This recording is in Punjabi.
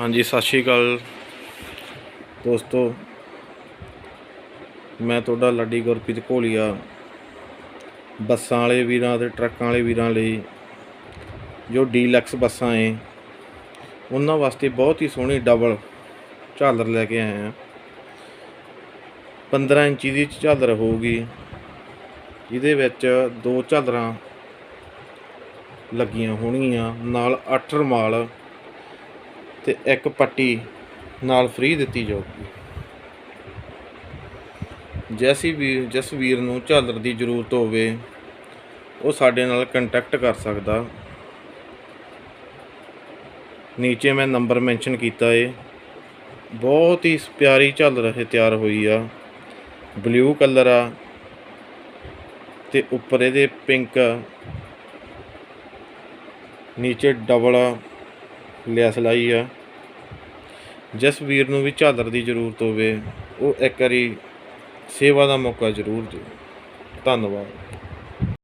ਹਾਂਜੀ, ਸਤਿ ਸ਼੍ਰੀ ਅਕਾਲ। ਦੋਸਤੋ, ਮੈਂ ਤੁਹਾਡਾ ਲਾਡੀ ਗੁਰਪ੍ਰੀਤ ਘੋਲੀਆ, ਬੱਸਾਂ ਵਾਲੇ ਵੀਰਾਂ ਤੇ ਟਰੱਕਾਂ ਵਾਲੇ ਵੀਰਾਂ ਲਈ ਜੋ ਡੀਲਕਸ ਬੱਸਾਂ ਏ, ਉਹਨਾਂ ਵਾਸਤੇ ਬਹੁਤ ਹੀ ਸੋਹਣੀ ਡਬਲ ਝਾਲਰ ਲੈ ਕੇ ਆਏ ਆ 15 ਇੰਚੀ ਦੀ ਝਾਲਰ ਹੋਊਗੀ। ਇਹਦੇ ਵਿੱਚ ਦੋ ਝਾਲਰਾਂ ਲੱਗੀਆਂ ਹੋਣਗੀਆਂ, ਨਾਲ 8 ਰੁਮਾਲ ਤੇ ਇੱਕ ਪੱਟੀ ਨਾਲ ਫ੍ਰੀ ਦਿੱਤੀ ਜਾਊਗੀ। ਜੈਸੀ ਵੀ ਜਿਸ ਵੀਰ ਨੂੰ ਝਾਲਰ ਦੀ ਜ਼ਰੂਰਤ ਹੋਵੇ, ਉਹ ਸਾਡੇ ਨਾਲ ਕੰਟੈਕਟ ਕਰ ਸਕਦਾ। ਨੀਚੇ ਮੈਂ ਨੰਬਰ ਮੈਂਸ਼ਨ ਕੀਤਾ ਏ। ਬਹੁਤ ਹੀ ਪਿਆਰੀ ਝਾਲਰ ਇਹ ਤਿਆਰ ਹੋਈ ਆ। ਬਲੂ ਕਲਰ ਆ ਤੇ ਉੱਪਰ ਇਹਦੇ ਪਿੰਕ ਨੀਚੇ ਡਬਲ ਲਿਆ ਸਲਾਈ ਆ। ਜਿਸ ਵੀਰ ਨੂੰ ਵੀ ਝਾਲਰ ਦੀ ਜ਼ਰੂਰਤ ਹੋਵੇ, ਉਹ ਇੱਕ ਵਾਰੀ ਸੇਵਾ ਦਾ ਮੌਕਾ ਜ਼ਰੂਰ ਦਿਓ। ਧੰਨਵਾਦ।